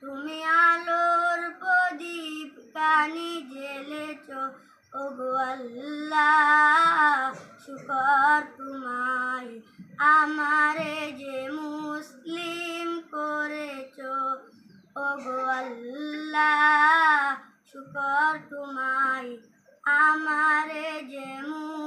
তুমি আলোর প্রদীপ কানি জেলেছ ওগো আল্লাহ, শুকর তোমায়। আমারে যে মুসলিম করেছ, ওগো আল্লাহ, শুকর তোমায়। আমারে যে মুসলিম